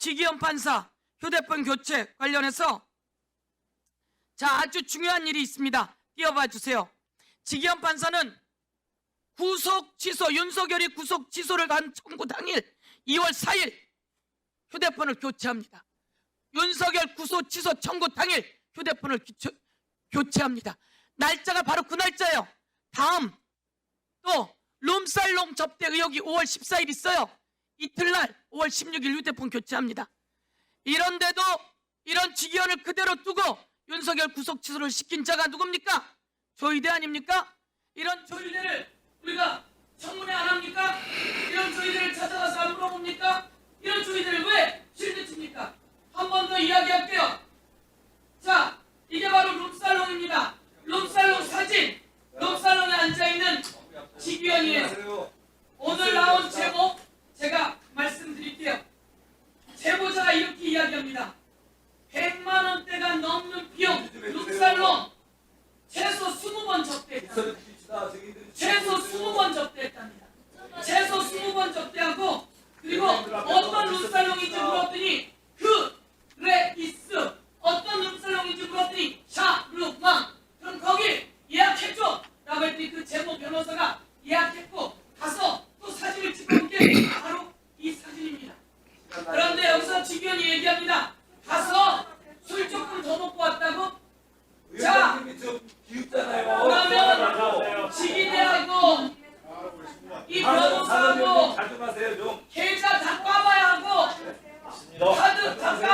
지기현 판사 휴대폰 교체 관련해서 자 아주 중요한 일이 있습니다. 띄워봐 주세요. 지기현 판사는 구속 취소 윤석열이 구속 취소를 한 청구 당일 2월 4일 휴대폰을 교체합니다. 윤석열 구속 취소 청구 당일 휴대폰을 규체- 교체합니다. 날짜가 바로 그 날짜예요. 다음 또 룸살롱 접대 의혹이 5월 14일 있어요. 이틀날 5월 16일 휴대폰 교체합니다. 이런데도 이런 직위원을 그대로 두고 윤석열 구속 취소를 시킨 자가 누굽니까? 조희대 아닙니까? 이런 조희대를 우리가 청문회 안 합니까? 이런 조희대를 찾아가서 안 물어봅니까? 이런 조희대를 왜 실드 칩니까? 한 번 더 이야기할게요. 자, 이게 바로 룸살롱입니다. 룸살롱 사진. 룸살롱에 앉아있는 직위원이에요. 오늘 나온 제목 제가 말씀드릴게요. 제보자가 이렇게 이야기 합니다. 100만 원대가 넘는 비용 룸살롱 최소 20번 접대했다. 최소 하고, 가끔 하세요, 좀. 계좌 다 까봐야 하고, 다들 다 까봐야